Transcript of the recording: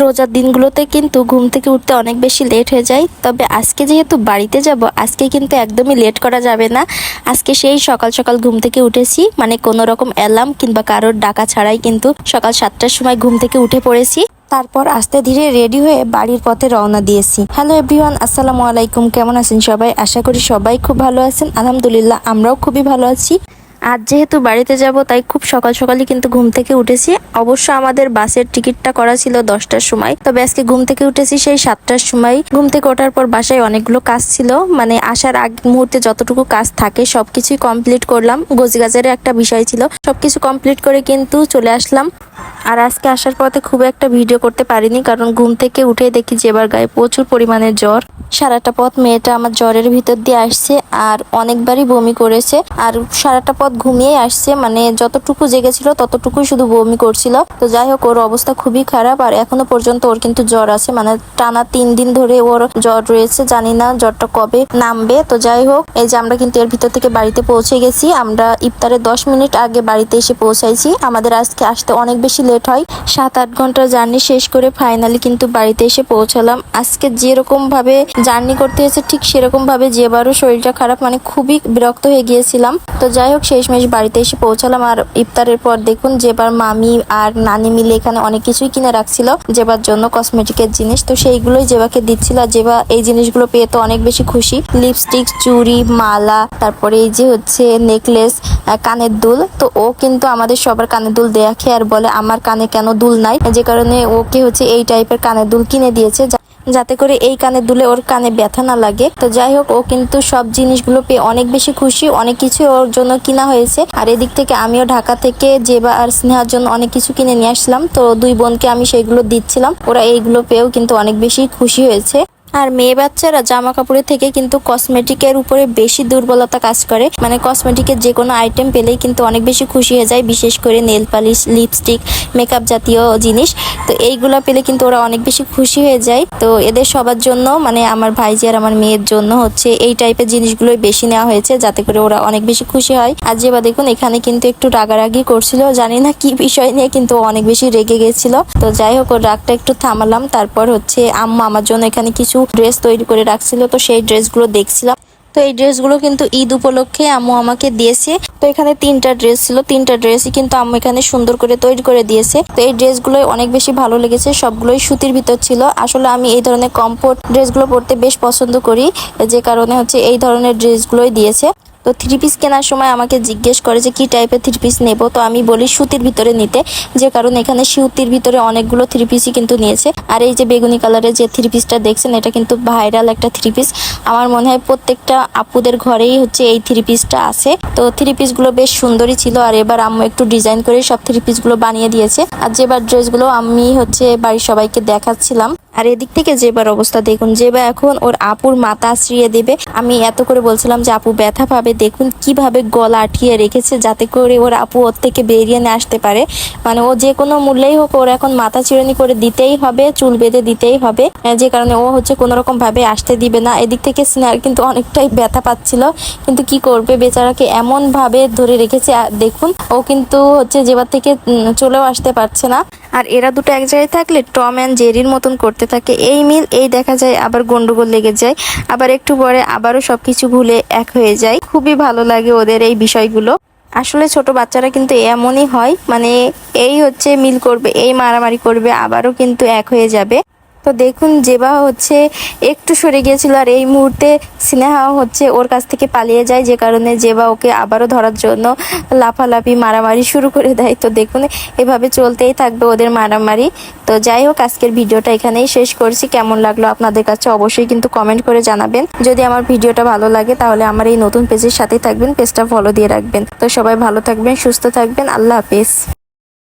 রোজার দিনগুলোতে কিন্তু ঘুম থেকে উঠতে অনেক বেশি লেট হয়ে যায়। তবে আজকে যেহেতু বাড়িতে যাব, আজকে কিন্তু একদমই লেট করা যাবে না। আজকে সেই সকাল সকাল ঘুম থেকে উঠেছি মানে কোনো রকম অ্যালার্ম কিংবা কারোর ডাকা ছাড়াই কিন্তু সকাল সাতটার সময় ঘুম থেকে উঠে পড়েছি। তারপর আস্তে ধীরে রেডি হয়ে বাড়ির পথে রওনা দিয়েছি। হ্যালো এভরিওয়ান আসসালামু আলাইকুম। কেমন আছেন সবাই? আশা করি সবাই খুব ভালো আছেন। আলহামদুলিল্লাহ, আমরাও খুবই ভালো আছি। আজ যেহেতু বাড়িতে যাব, তাই খুব সকাল সকালই কিন্তু ঘুম থেকে উঠেছি। অবশ্য আমাদের বাসের টিকিটটা করা ছিল দশটার সময়, তবে আজকে ঘুম থেকে উঠেছি সেই সাতটার সময়। ঘুম থেকে ওঠার পর বাসায় অনেকগুলো কাজ ছিল মানে আসার আগ মুহূর্তে যতটুকু কাজ থাকে সবকিছুই কমপ্লিট করলাম। গোজগাজের একটা বিষয় ছিল, সবকিছু কমপ্লিট করে কিন্তু চলে আসলাম। আর আজকে আসার পথে খুব একটা ভিডিও করতে পারিনি, কারণ ঘুম থেকে উঠে দেখি যে এবার গায়ে প্রচুর পরিমাণে জ্বর। সারাটা পথ মেয়েটা আমার জ্বরের ভিতর দিয়ে আসছে, আর অনেকবারই বমি করেছে, আর সারাটা পথ ঘুমিয়ে আসছে মানে যতটুকু জেগেছিল ততটুকুই শুধু বমি করছিল। তো যাই হোক, ওর অবস্থা খুবই খারাপ আর এখনও পর্যন্ত ওর কিন্তু জ্বর আছে মানে টানা তিন দিন ধরে ওর জ্বর রয়েছে, জানি না জ্বরটা কবে নামবে। তো যাই হোক, এই যে আমরা কিন্তু এর ভিতর থেকে বাড়িতে পৌঁছে গেছি। আমরা ইফতারের দশ মিনিট আগে বাড়িতে এসে পৌঁছাইছি। আমাদের আজকে আসতে অনেক বেশি লেট হয়। সাত আট ঘণ্টার জার্নি শেষ করে ফাইনালি কিন্তু বাড়িতে এসে পৌঁছালাম। আজকে যেরকম ভাবে জার্নি করতে হয়েছে, ঠিক সেরকম ভাবে যেবারও শরীরটা খারাপ মানে খুবই বিরক্ত হয়ে গিয়েছিলাম। তো যাই হোক শেষমেশ বাড়িতে এসে পৌঁছালাম আর ইফতারের পর দেখুন যেবার মামি আর নানি মিলে এখানে অনেক কিছুই কিনে রাখছিল যেবার জন্য কসমেটিকের জিনিস। তো সেইগুলোই জেবাকে দিচ্ছিল আর জেবা এই জিনিসগুলো পেয়ে তো অনেক বেশি খুশি। লিপস্টিক চুড়ি, মালা, তারপরে এই যে হচ্ছে নেকলেস কানের দুল। তো ও কিন্তু আমাদের সবার কানের দুল দেখে আর বলে, আমার কানে কেন দুল নাই? যে কারণে ওকে হচ্ছে এই টাইপের কানের দুল কিনে দিয়েছে। যাতে করে এই কানে দুলে ওর কানে ব্যথা না লাগে। তো যাই হোক, ও কিন্তু সব জিনিসগুলো পেয়ে অনেক বেশি খুশি, অনেক কিছু ওর জন্য কিনা হয়েছে। আর এদিক থেকে আমিও ঢাকা থেকে জেবা আর স্নেহার জন্য অনেক কিছু কিনে নিয়ে আসলাম। তো দুই বোনকে আমি সেইগুলো দিচ্ছিলাম। ওরা এইগুলো পেয়েও কিন্তু অনেক বেশি খুশি হয়েছে। আর মেয়ে বাচ্চারা জামা কাপড়ের থেকে কিন্তু কসমেটিকের উপরে বেশি দুর্বলতা কাজ করে। মানে কসমেটিকের যে কোনো আইটেম পেলেই কিন্তু অনেক বেশি খুশি হয়ে যায়, বিশেষ করে নেল পালিশ লিপস্টিক মেকআপ জাতীয় জিনিস। তো এইগুলো পেলে কিন্তু ওরা অনেক বেশি খুশি হয়ে যায়। তো এদের সবার জন্য মানে আমার ভাইজি আর আমার মেয়ের জন্য হচ্ছে এই টাইপের জিনিসগুলোই বেশি নেওয়া হয়েছে, যাতে করে ওরা অনেক বেশি খুশি হয়। আর যেবা দেখুন, এখানে কিন্তু একটু রাগারাগি করছিল, জানি না কি বিষয় নিয়ে, কিন্তু অনেক বেশি রেগে গেছিল। তো যাই হোক, ওর রাগটা একটু থামালাম। তারপর হচ্ছে আম্মা আমার জন্য এখানে কিছু ড্রেস তৈরি করে রাখছিল, তো সেই ড্রেসগুলো দেখছিলাম। তো এই ড্রেসগুলো কিন্তু ঈদ উপলক্ষে আম্মু আমাকে দিয়েছে। তো এখানে তিনটা ড্রেস ছিল, তিনটা ড্রেসই কিন্তু আম্মু এখানে সুন্দর করে তৈরি করে দিয়েছে। তো এই ড্রেসগুলোই অনেক বেশি ভালো লেগেছে, সবগুলোই সুতির ভিতর ছিল। আসলে আমি এই ধরনের কমফোর্ট ড্রেসগুলো পরতে বেশ পছন্দ করি, যে কারণে হচ্ছে এই ধরনের ড্রেসগুলোই দিয়েছে। তো থ্রি পিস কেনার সময় আমাকে জিজ্ঞেস করে যে কি টাইপের থ্রি পিস নেব? তো আমি বলি সুতির ভিতরে নিতে, যে কারণ এখানে সুতির ভিতরে অনেকগুলো থ্রি পিসই কিন্তু নিয়েছে। আর এই যে বেগুনি কালারের যে থ্রি পিসটা দেখছেন, এটা কিন্তু ভাইরাল একটা থ্রি পিস আমার মনে হয় প্রত্যেকটা আপুদের ঘরেই হচ্ছে এই থ্রি পিসটা আছে। তো থ্রি পিসগুলো বেশ সুন্দরই ছিল, আর এবার আম্মু একটু ডিজাইন করে সব থ্রি পিসগুলো বানিয়ে দিয়েছে। আর যেবার ড্রেসগুলো আমি হচ্ছে বাড়ির সবাইকে দেখাচ্ছিলাম। আর এদিক থেকে যেবার অবস্থা, দেখুন যেবা এখন ওর আপুর মাথা আশ্রিয়ে দেবে। আমি এত করে বলছিলাম যে, আপু, ব্যথা পাবে। দেখুন কীভাবে গলা আঠিয়ে রেখেছে যাতে করে ওর আপু ওর থেকে বেরিয়ে নিয়ে আসতে পারে। মানে ও যে কোনো মূল্যেই হোক, ওর এখন মাথা চিরনি করে দিতেই হবে, চুল বেঁধে দিতেই হবে। যে কারণে ও হচ্ছে কোনো রকম ভাবে আসতে দিবে না। এদিক থেকে স্নেহার কিন্তু অনেকটাই ব্যথা পাচ্ছিল। কিন্তু কি করবে? বেচারাকে এমন ভাবে ধরে রেখেছে দেখুন, ও কিন্তু হচ্ছে যেবার থেকে চলেও আসতে পারছে না। আর এরা দুটো এক জায়গায় থাকলে টম অ্যান্ড জেরির মতন করতে থাকে। এই মিল, এই দেখা যায়, আবার গন্ডগোল লেগে যায়। আবার একটু পরে আবারও সবকিছু ভুলে এক হয়ে যায়। খুবই ভালো লাগে ওদের এই বিষয়গুলো। আসলে ছোট বাচ্চারা কিন্তু এমনই হয় মানে এই হচ্ছে মিল করবে, এই মারামারি করবে, আবারও কিন্তু এক হয়ে যাবে। তো দেখুন, জেবা হচ্ছে একটু সরে গিয়েছিল আর এই মুহূর্তে স্নেহা হচ্ছে ওর কাছ থেকে পালিয়ে যায়, যে কারণে জেবা ওকে আবারও ধরার জন্য লাফালাফি, মারামারি শুরু করে দেয়। তো দেখুন, এভাবে চলতেই থাকবে ওদের মারামারি। তো যাই হোক, আজকের ভিডিওটা এখানেই শেষ করছি। কেমন লাগল আপনাদের কাছে অবশ্যই কিন্তু কমেন্ট করে জানাবেন। যদি আমার ভিডিওটা ভালো লাগে, তাহলে আমার এই নতুন পেজের সাথেই থাকবেন, পেজটা ফলো দিয়ে রাখবেন। তো সবাই ভালো থাকবেন, সুস্থ থাকবেন, আল্লাহ হাফেজ।